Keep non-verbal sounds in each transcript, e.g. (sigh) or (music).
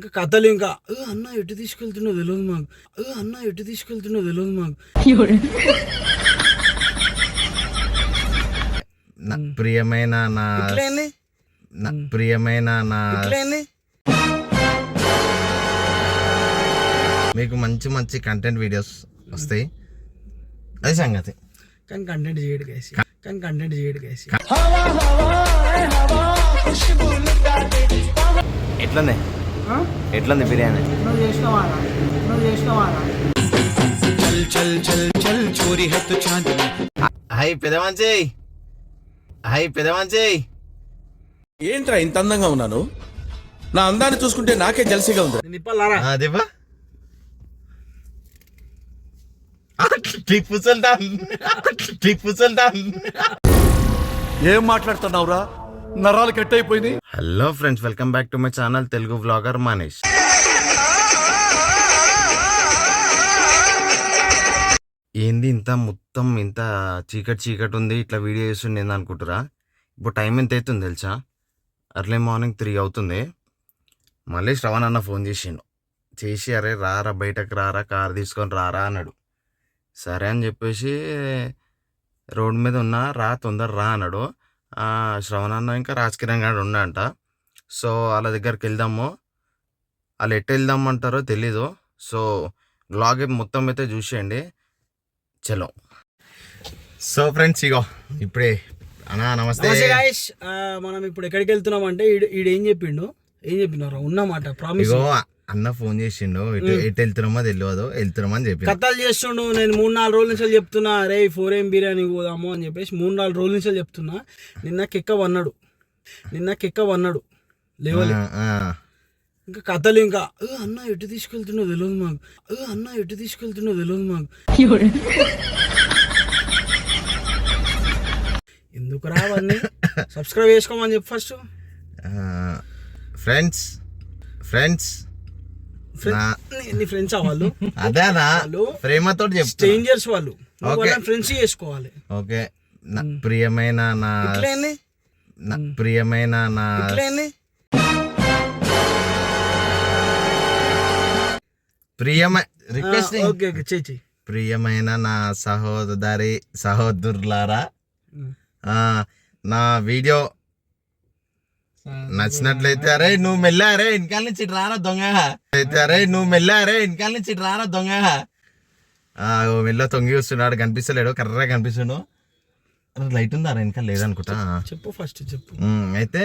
ఇంకా కథలు ఇంకా "ఏ, అన్న ఎటు తీసుకెళ్తున్నావు తెలియదు మాకు. "ఏ, అన్న ఎటు తీసుకెళ్తున్నావు తెలియదు మాకు. నా ప్రియమైన నా ఇట్లేంది నా ప్రియమైన నా ఇట్లేంది మీకు మంచి మంచి కంటెంట్ వీడియోస్ వస్తాయి. అది సంగతి. కానీ కంటెంట్ చేయడు కేసి కానీ కంటెంట్ చేయడు కేసి ఎట్లుంది ఎట్లుంది బిర్యానీ? నువ్వు చేసినవా నువ్వు చేసినవా హై హై పెద్ద మంచి ఏంట్రా ఇంత అందంగా ఉన్నాను? నా అందాన్ని చూసుకుంటే నాకే జలసిగా ఉంది. నేను ఇప్పలారా అదేపా టిప్పు సుల్తాన్ టిప్పు సుల్తాన్ ఏం మాట్లాడుతున్నావురా? నరాలు కట్ అయిపోయింది hello friends welcome back to my channel Telugu vlogger Manish ఏంది ఇంత మొత్తం ఇంత చీకటి చీకటి ఉంది? ఇట్లా వీడియో చేస్తుండే ఏంది ఇప్పుడు టైం ఎంత అవుతుంది తెలుసా? అర్లీ మార్నింగ్ త్రీ అవుతుంది. మళ్ళీ శ్రవణ్ అన్న ఫోన్ చేసిండు. చేసి అరే రారా బయటకు రారా కార్ తీసుకొని రారా అన్నాడు. సరే అని చెప్పేసి రోడ్ మీద ఉన్నా రా తొందర రా అన్నాడు. శ్రవణ్ అన్న ఇంకా రాజకిరణ్ గారు ఉన్నాడంట సో వాళ్ళ దగ్గరికి వెళ్దాము. వాళ్ళు ఎటు వెళ్దామంటారో తెలీదు. సో బ్లాగ్ మొత్తం అయితే చూసేయండి. చలో. సో ఫ్రెండ్స్ ఇగో ఇప్పుడే. అన్నా నమస్తే. మనం ఇప్పుడు ఎక్కడికి వెళ్తున్నాం అంటే ఈడు ఏం చెప్పిండు? ఏం చెప్పినారు ఉన్నమాట ప్రామిస్ అన్న ఫోన్ చేసిండు ఎటు ఎటు వెళ్తున్నామో తెలియదు వెళ్తున్నామో అని చెప్పి కథలు చేస్తుండు నేను మూడు నాలుగు రోజుల నుంచి చెప్తున్నా అరే ఫోర్ ఏం బిర్యానీ పోదాము అని చెప్పేసి మూడు నాలుగు రోజుల నుంచి చెప్తున్నా. నిన్న కిక్క వన్నాడు. నిన్న కిక్క వన్నాడు. లేవలే. ఇంకా కథలు ఇంకా "ఏ, అన్న ఎటు తీసుకెళ్తున్నావు తెలియదు మాకు. "ఏ, అన్న ఎటు తీసుకెళ్తున్నావు తెలియదు మాకు. ఎందుకు రావన్నీ సబ్స్క్రైబ్ (laughs) చేసుకోమని చెప్పు ఫస్ట్ ఫ్రెండ్స్ ఫ్రెండ్స్ ఫ్రెండ్స్ వాళ్ళు? అదేనా ప్రేమతో స్ట్రేంజర్స్ వాళ్ళు. ఫ్రెండ్స్ చేసుకోవాలి. ఓకే. ప్రియమైన నా ప్రియమైన నా ప్రియమ ఓకే ఓకే. ప్రియమైన నా సహోదరి సహోదరులారా. నా వీడియో నచ్చినట్లయితే అరే నువ్వు మెల్ల అరే వెనకాల నుంచి రారా దొంగ. అయితే అరే నువ్వు మెల్ల అరే వెనకాల నుంచి రారా దొంగ. మెల్ల తొంగి వస్తున్నాడు కనిపిస్తలేడు కర్రగా కనిపిస్తుండు లైట్ ఉందా వెనకాల? లేదనుకుంటా. చెప్పు ఫస్ట్ చెప్పు. అయితే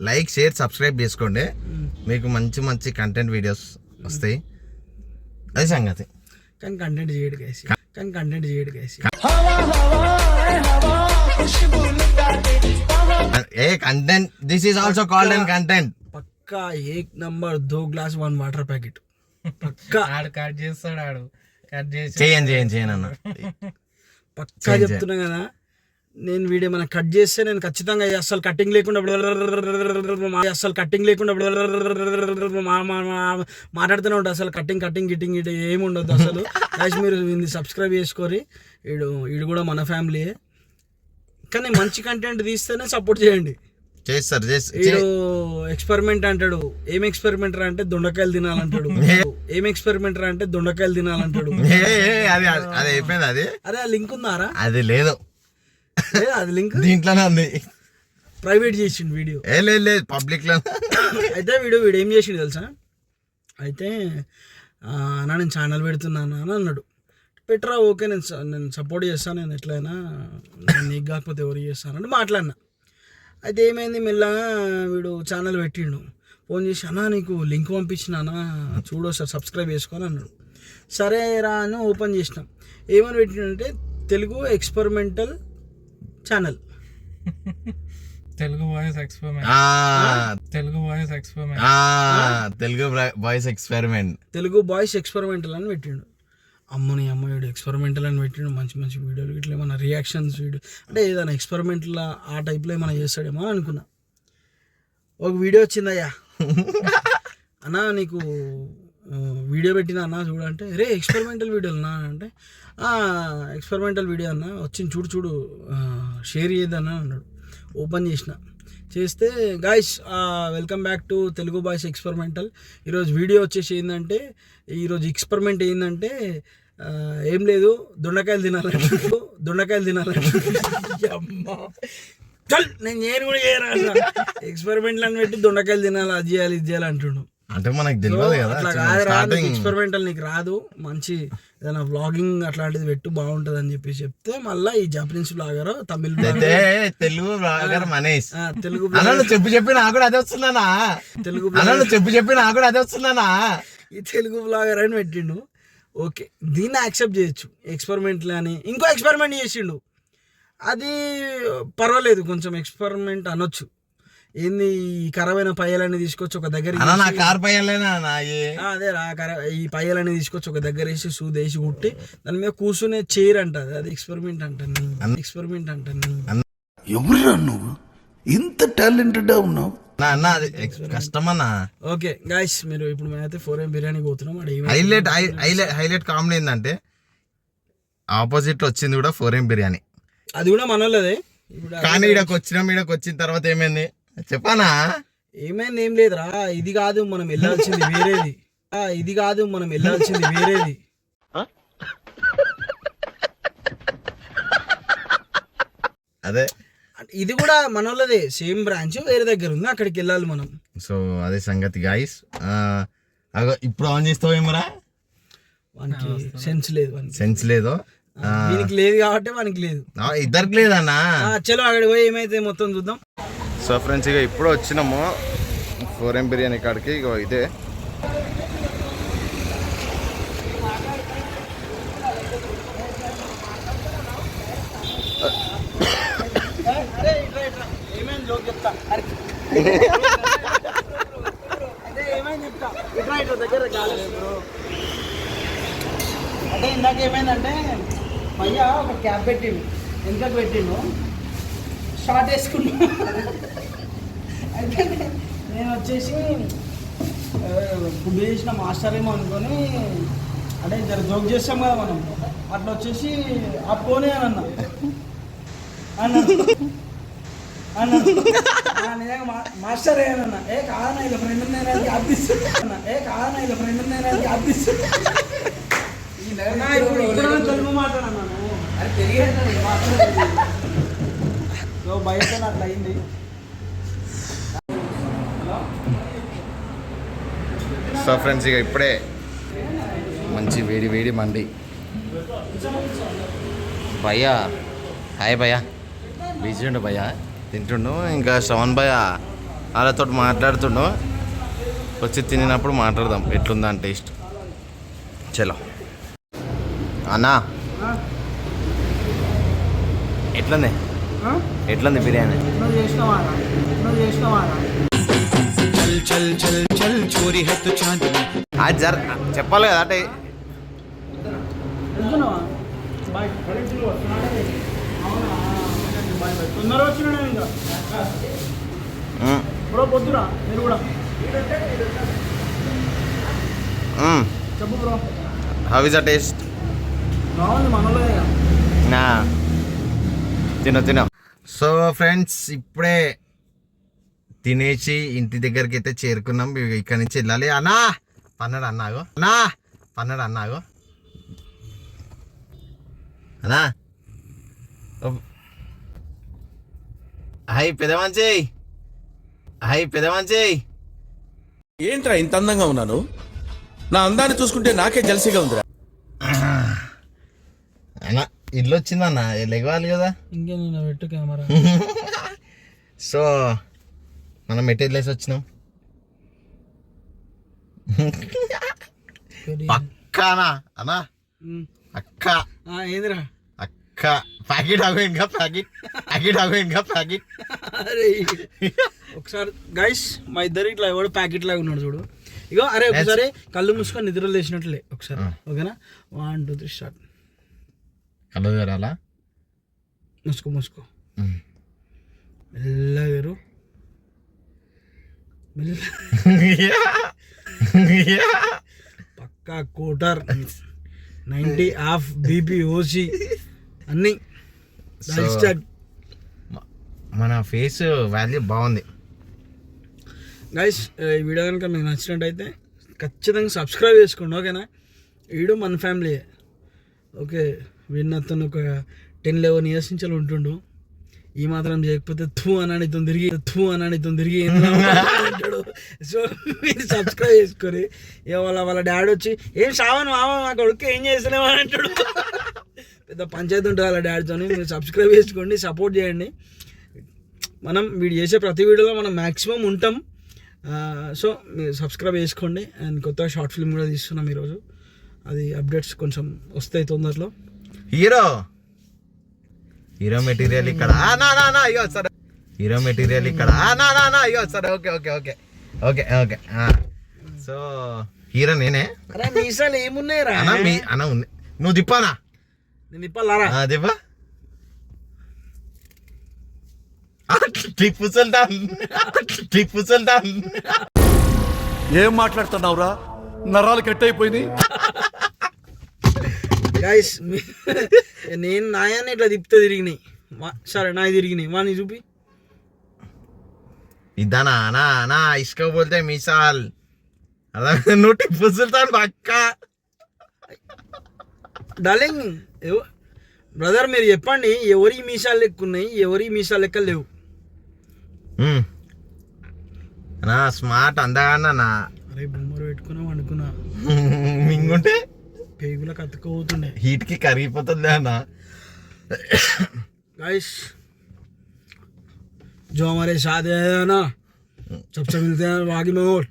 లైక్ షేర్ సబ్స్క్రైబ్ చేసుకోండి. మీకు మంచి మంచి కంటెంట్ వీడియోస్ వస్తాయి. అది సంగతి. కానీ కంటెంట్ చేయడు కానీ కంటెంట్ చేయడు ఏ content this is also called and content పక్కా ఏక్ నంబర్ దో గ్లాస్ వన్ వాటర్ ప్యాకెట్ పక్కా ఆడు కట్ చేస్తాడు ఆడు కట్ చేసి చేయండి చేయండి చేయండి అన్న పక్కా చెప్తున్నా కదా నేను వీడియో మన కట్ చేస్తే నేను ఖచ్చితంగా అసలు కటింగ్ లేకుండా అసలు కటింగ్ లేకుండా మాట్లాడుతూనే ఉంటా అసలు కటింగ్ కటింగ్ గిట్టింగ్ ఇటు ఏమి ఉండదు అసలు మీరు ఇది సబ్స్క్రైబ్ చేసుకోరి ఈడు ఈడు కూడా మన ఫ్యామిలీయే కానీ మంచి కంటెంట్ తీస్తేనే సపోర్ట్ చేయండి. చేస్తారు చేస్తారు వీడు ఎక్స్పెరిమెంట్ అంటాడు. ఏం ఎక్స్పెరిమెంట్ అంటే దొండకాయలు తినాలంటాడు. ఏం ఎక్స్పెరిమెంట్ అంటే దొండకాయలు తినాలంటాడు. అది అది అయిపోయింది అది. అరే ఆ లింక్ ఉందారా? అది లేదు. అది లింక్? దీంట్లోనే ఉంది. ప్రైవేట్ చేసిండు వీడియో. ఏ లేదు లేదు పబ్లిక్లో అయితే వీడు వీడు ఏం చేసిండు తెలుసా? అయితే అన్న నేను ఛానల్ పెడుతున్నాను అని అన్నాడు. పెట్టరా ఓకే నేను స- నేను సపోర్ట్ చేస్తాను నేను ఎట్లయినా నేను నీకు కాకపోతే ఎవరు చేస్తానంటే మాట్లాడినా. అయితే ఏమైంది మెల్లగా వీడు ఛానల్ పెట్టిండు. ఫోన్ చేసి అన్నా నీకు లింక్ పంపించినానా చూడు సార్ సబ్స్క్రైబ్ చేసుకొని అన్నాడు. సరే రా అని ఓపెన్ చేసిన. ఏమని పెట్టిండంటే Telugu experimental channel Telugu voice experiment ఆ, తెలుగు వాయిస్ ఎక్స్పెరిమెంట్ ఆ, Telugu boys experiment Telugu boys experimental అని పెట్టిండు. అమ్మని అమ్మయుడు ఎక్స్పెరిమెంటల్ అని పెట్టిండు మంచి మంచి వీడియోలు ఇట్లా ఏమైనా రియాక్షన్స్ వీడియో అంటే ఏదైనా ఎక్స్పెరిమెంటల్ ఆ టైప్లో ఏమైనా చేస్తాడేమో అని అనుకున్నా. ఒక వీడియో వచ్చిందయ్యా. (laughs) అన్నా నీకు వీడియో పెట్టిన అన్న చూడంటే రే ఎక్స్పెరిమెంటల్ వీడియోలు నా అంటే ఎక్స్పెరిమెంటల్ వీడియో అన్న వచ్చింది చూడు చూడు షేర్ చేయదన్నా అన్నాడు. ఓపెన్ చేసిన. చేస్తే guys welcome back to Telugu boys experimental ఈరోజు వీడియో వచ్చేసి ఏంటంటే ఈరోజు ఎక్స్పెరిమెంట్ ఏంటంటే ఏం లేదు దొండకాయలు తినాలంటు దొండకాయలు తినాలంటు చల్ నేను నేను కూడా చేయరా ఎక్స్పెరిమెంట్లు అని పెట్టి దొండకాయలు తినాలి అది చేయాలి ఇది చేయాలి అంటుండు. అంటే మనకు తెలియదు కదా రాదు. ఎక్స్పెరిమెంటల్ నీకు రాదు. మంచి ఏదైనా వ్లాగింగ్ అట్లాంటిది పెట్టు బాగుంటది అని చెప్పేసి చెప్తే మళ్ళీ ఈ Japanese blogger Tamil Telugu blogger Manish Telugu చెప్పి చెప్పి నాకు కూడా అదే వస్తున్నానా తెలుగు చెప్పి చెప్పి నాకు కూడా అదే వస్తున్నానా ఈ తెలుగు బ్లాగర్ అని పెట్టిండు. ఓకే దీన్ని యాక్సెప్ట్ చేయొచ్చు. ఎక్స్పెరిమెంట్లు అని. ఇంకో ఎక్స్పెరిమెంట్ చేసిండు. అది పర్వాలేదు కొంచెం ఎక్స్పెరిమెంట్ అనొచ్చు. ఏంది ఈ ఖరాబైన పయ్యలన్నీ తీసుకొచ్చి ఒక దగ్గర అన్న నా కార్ పయ్యలేనా అదే రా ఈ పయ్యలన్నీ తీసుకొచ్చి ఒక దగ్గర వేసి సూది వేసి కుట్టి దాని మీద కూర్చునే చైర్ అంట అది. ఎక్స్పెరిమెంట్ అంటాను ఎక్స్పెరిమెంట్ అంటాను ఎవరురా నువ్వు? ఇంత టాలెంటెడ్ ఉన్నావు. నా అన్న అది ఎక్స్- కష్టం అన్న. ఓకే గాయస్ మీరు ఇప్పుడు మేమైతే ఫోర్ ఎం బిర్యానీ పోతున్నాం హైలైట్ హైలైట్ హైలైట్ కామెడీ ఏంటంటే ఆపోజిట్ వచ్చింది కూడా ఫోర్ ఎం బిర్యానీ. అది కూడా మనోళ్ళదే. కానీ ఈడకి వచ్చినాం ఈడకి వచ్చిన తర్వాత ఏమైంది? చెప్పానా? ఏమైంది? ఏం లేదురా. ఇది కాదు మనం వెళ్ళాల్సింది వేరేది. ఆ, ఇది కాదు మనం వెళ్ళాల్సింది వేరేది. అదే. అంటే ఇది కూడా మనోళ్ళదే. సేమ్ బ్రాంచ్ వేరే దగ్గర ఉంది. అక్కడికి వెళ్ళాలి మనం. సో అదే సంగతి గాయస్ అగో ఇప్పుడు ఆన్ చేస్తావు ఏమరా వానికి సెన్స్ లేదు వానికి. సెన్స్ లేదు. దీనికి లేదు కాబట్టి వానికి లేదు. ఆ, ఇద్దరికి లేదన్నా? ఆ, చలో అక్కడికి పోయి ఏమైతే మొత్తం చూద్దాం. సో ఫ్రెండ్స్ ఇక ఇప్పుడు వచ్చినాము. ఫోరెన్ బిర్యానీ కాడికి. ఇక ఇదే. దగ్గర కాలేదు అంటే ఇందాక ఏమైందంటే భయ్య ఒక క్యాబ్ పెట్టిండు. వెనుకకు పెట్టిండు. షార్ట్ వేసుకున్నా. అయితే నేను వచ్చేసి ఫుడ్ చేసిన మాస్టర్ ఏమో అనుకొని అంటే జర జోక్ చేస్తాం కదా మనం. అట్లా వచ్చేసి ఆ పోనీ అని అన్నా. నిజంగా మా- మాస్టర్ ఏనన్నా ఏ కాదన్నా ఇలా ఫ్రెండ్ నేను అప్పిస్తున్నా ఏ కాదన్నా ఇలా ఫ్రెండ్ నేను అప్పిస్తున్నా అన్నా, ఇప్పుడు ఇప్పుడు తెలుగు మాట్లాడన్నాను అది తెలియదు సో బయట అట్లా అయింది. సో ఫ్రెండ్స్ ఇక ఇప్పుడే మంచి వేడి వేడి మండి. భయ్యా హాయ్ భయ్యా. బిజీ ఉండు భయ్యా తింటుండు. ఇంకా శ్రవణ్ భయ్య వాళ్ళతో మాట్లాడుతుండు. వచ్చి తినినప్పుడు మాట్లాడదాం ఎట్లుందా అని టేస్ట్. చలో. అన్నా. ఎట్లుంది? ఎట్లుంది బిర్యానీ? నువ్వు చేసినవా నువ్వు చేసినవా అది జర చెప్పాలి కదా అంటే. చెప్పు bro. How is a taste నా. తిను తిను. సో ఫ్రెండ్స్ ఇప్పుడే తినేసి ఇంటి దగ్గరికి అయితే చేరుకున్నాం. ఇక ఇక్కడి నుంచి వెళ్ళాలి. అన్నా! పన్నడు అన్నాగో అన్నా! పన్నడు అన్నాగో అన్నా. హాయ్ పెదమంచి హాయ్ పెదమంచి ఏంట్రా ఇంత అందంగా ఉన్నాను? నా అందాన్ని చూసుకుంటే నాకే జలసిగా ఉందిరా. అన్నా ఇల్లు వచ్చిందన్న. లెగవాలి కదా? ఇంకే నేను పెట్టు కెమెరా. (laughs) సో మనం మెటీరియల్స్ వచ్చినాం. పక్కానా? అన్నా? అక్క. ఏదిరా? అక్క. ప్యాకెట్ ఆగు ఇంకా ప్యాకెట్. ప్యాకెట్ ఇంకా ప్యాకెట్. అరే ఒకసారి గైస్ మా ఇద్దరు ఇట్లా ఎవడు ప్యాకెట్ లాగా ఉన్నాడు చూడు. ఇగో అరే ఒకసారి కళ్ళు మూసుకొని నిద్రలు లేచినట్లే ఒకసారి. ఓకేనా? వన్ టూ త్రీ స్టార్ట్ కళ్ళు తెరాలా? మూసుకో మూసుకో. మెల్లగరు మెల్ల (laughs) పక్కా quarter. Ninety of BP OC అన్ని మన ఫేస్ వాల్యూ బాగుంది. గైస్ ఈ వీడియో కనుక మీకు నచ్చినట్టయితే ఖచ్చితంగా సబ్స్క్రైబ్ చేసుకోండి ఓకేనా? వీడు మన ఫ్యామిలీ. ఓకే వీడిని అతను ఒక టెన్ లెవెన్ ఇయర్స్ నుంచి ఉంటుండు. ఈ మాత్రం చేయకపోతే థూ అని ఇతను తిరిగి థూ అని ఇతను తిరిగి (laughs) సో మీరు సబ్స్క్రైబ్ చేసుకొని ఇక వాళ్ళ వాళ్ళ డాడీ వచ్చి ఏం సావన్ మామ మా కొడుకు ఏం చేస్తున్నావు అని అంటాడు. పెద్ద పంచాయతీ ఉంటుంది వాళ్ళ డాడీతో మీరు సబ్స్క్రైబ్ చేసుకోండి సపోర్ట్ చేయండి. మనం వీడు చేసే ప్రతి వీడియోలో మనం మ్యాక్సిమం ఉంటాం. సో మీరు సబ్స్క్రైబ్ చేసుకోండి. అండ్ కొత్త షార్ట్ ఫిల్మ్ కూడా తీస్తున్నాం ఈరోజు. అది అప్డేట్స్ కొంచెం వస్తాయి తొందరలో. హీరో హీరో మెటీరియల్ ఇక్కడ. నా నా నా అయ్యో సరే. హీరో మెటీరియల్ ఇక్కడ. ఆ, నా నా నా అయ్యో సరే. Okay okay okay. Okay okay. So hero నేనే. మీసాలు ఏమున్నాయి రా అన్న మీ అన్న ఉంది. నువ్వు దిప్పానా నేను దిప్పా ఆ, టిప్పు సుల్తాన్ టిప్పు సుల్తాన్ ఏం మాట్లాడుతున్నావురా? నరాలు కట్ అయిపోయినాయి గైస్ నేను నాయాన్ని ఇట్లా తిప్పుతే తిరిగినాయి. సరే నాయి తిరిగినాయి. వాని చూపి. దాని అనా అనా ఇసుక పోతే మిసాల్ అలా నోటి పుసులుతాను పక్క డార్లింగ్ బ్రదర్ మీరు చెప్పండి ఎవరి మీసాలు లెక్క ఉన్నాయి ఎవరి మీసాలు లెక్క లేవు నా స్మార్ట్ అందగానా నా అరే పెట్టుకున్నా అనుకున్నా మింగుంటే పేగులకు హీట్కి కరిగిపోతుంది అన్న గైస్ जो हमारे साथ है ना सबसे मिलते हैं बागी में और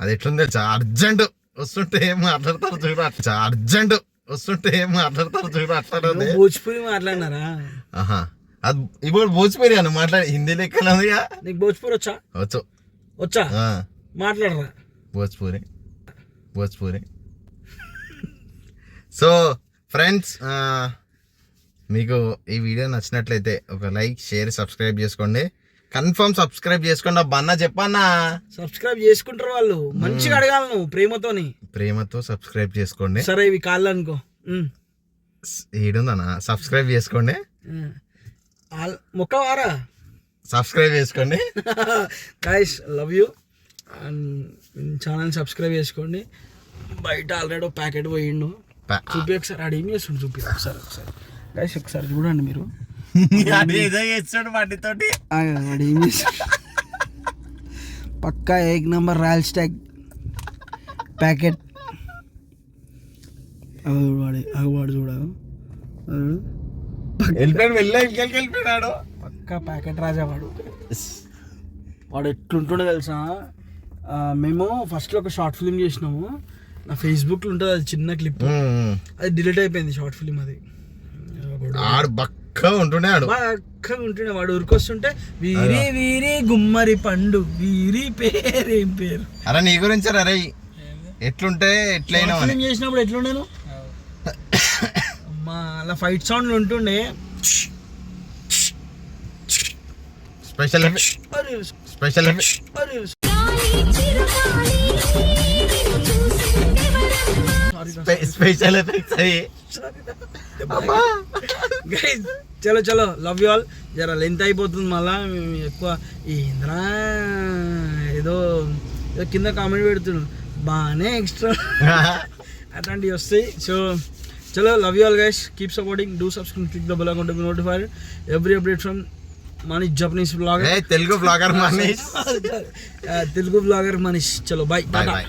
అది ఎట్లుంది తెలుసా అర్జెంట్ వస్తుంటే ఏం మాట్లాడతారు చూడు అట్లా అర్జెంట్ వస్తుంటే ఏం మాట్లాడతారు చూడు అట్లా ఉంది భోజ్పురి మాట్లాడినారా ఆహా అది ఇప్పుడు భోజ్పూరి అన్న మాట్లాడి హిందీ లెక్కలు ఉందిగా నీకు భోజ్పూరి వచ్చా వచ్చు వచ్చా ఆ, మాట్లాడరా భోజ్పూరి భోజ్పూరి సో ఫ్రెండ్స్ మీకు ఈ వీడియో నచ్చినట్లయితే ఒక లైక్ షేర్ సబ్స్క్రైబ్ చేసుకోండి కన్ఫర్మ్ సబ్స్క్రైబ్ చేసుకోండి. అబ్బా అన్న చెప్పన్నా? సబ్స్క్రైబ్ చేసుకుంటారు వాళ్ళు. మంచిగా అడగాలి నువ్వు ప్రేమతోని. ప్రేమతో సబ్స్క్రైబ్ చేసుకోండి. సరే ఇవి కాళ్ళు అనుకో. ఏడుందన్నా? సబ్స్క్రైబ్ చేసుకోండి. ఉమ్. ఆల్- మొక్క వారా? సబ్స్క్రైబ్ చేసుకోండి. Guys love you and channel subscribe చేసుకోండి. బయట ఆల్రెడీ ప్యాకెట్ పోయిండు. చూపి ఒకసారి ఏం చేస్తుండు చూపి. ఒకసారి ఒకసారి. గైస్ ఒకసారి చూడండి మీరు. ఏదో చేస్తాడు వాటితోటి ఆగు, వాడు ఏం చేస్తుండు పక్కా ఏక్ నంబర్ రాయల్ స్టాక్ ప్యాకెట్. వాడి అగవాడు చూడదు వెళ్ళిపోయాడు వెళ్ళా ఇంకెళ్ళి వెళ్ళిపోయాడు పక్కా ప్యాకెట్ రాజా వాడు. వాడు ఎట్లుంటుండో తెలుసా? మేము ఫస్ట్లో ఒక షార్ట్ ఫిల్మ్ చేసినాము. నా ఫేస్బుక్లో ఉంటుంది అది చిన్న క్లిప్. అది డిలీట్ అయిపోయింది షార్ట్ ఫిల్మ్ అది. ఒకడు ఆడు బక్క ఉంటున్నాడు. బాగా అక్కగా ఉంటుండే వాడు ఉరికొస్తుంటే వీరి వీరి గుమ్మరి పండు వీరి పేరేం పేరు? అరే నీ గురించి అరే ఎట్లుంటే ఎట్లయినా చేసినప్పుడు ఎట్లుండేను అమ్మా అలా ఫైట్ సౌండ్లు ఉంటుండే. స్పెషల్ అరే, స్పెషల్ స్పెషల్ ఎఫెక్ట్స్ అవి గైస్ చలో చలో. లవ్ యూ ఆల్ జర లెంత్ అయిపోతుంది మళ్ళా. మేము ఎక్కువ ఏంద్రా ఏదో ఏదో కింద కామెంట్ పెడుతున్నాడు బాగానే ఎక్స్ట్రా అట్లాంటివి వస్తాయి. సో చలో love you all guys keep supporting do subscribe click the bell account be notified every update from Manish Japanese blogger Telugu blogger Manish Telugu blogger Manish చలో బాయ్ బాయ్